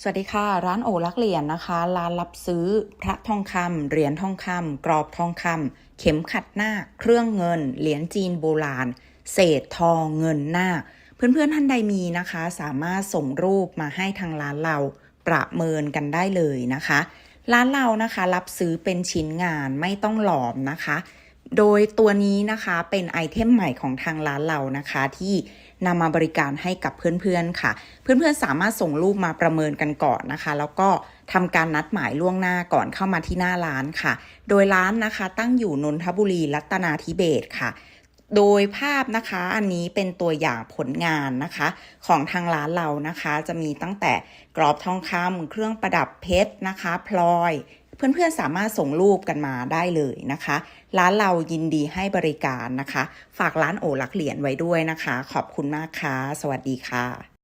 สวัสดีค่ะ ร้านโอลักเหรียญนะคะ ร้านรับซื้อ พระทองคำเหรียญทองคำกรอบทองคำเข็มขัดหน้า เครื่องเงิน เหรียญจีนโบราณ เศษทองเงินหน้า เพื่อนๆท่านใดมีนะคะ สามารถส่งรูปมาให้ทางร้านเราประเมินกันได้เลยนะคะ ร้านเรานะคะ รับซื้อเป็นชิ้นงานไม่ต้องหลอมนะคะ โดยตัวนี้นะคะเป็นไอเทมใหม่ของทางร้านเรานะคะที่นำมาบริการให้กับเพื่อนๆค่ะ เพื่อนๆสามารถส่งรูปมาประเมินกันก่อนนะคะ แล้วก็ทำการนัดหมายล่วงหน้าก่อนเข้ามาที่หน้าร้านค่ะ โดยร้านนะคะตั้งอยู่นนทบุรีรัตนาธิเบศค่ะ โดยภาพนะคะอันนี้เป็นตัวอย่างผลงานนะคะ ของทางร้านเรานะคะ จะมีตั้งแต่กรอบทองคำเครื่องประดับเพชรนะคะ พลอย เพื่อนๆสามารถส่งรูปกันมาได้เลยนะคะ ร้านเรายินดีให้บริการนะคะ ฝากร้านโอลักเหรียญไว้ด้วยนะคะ ขอบคุณมากค่ะ สวัสดีค่ะ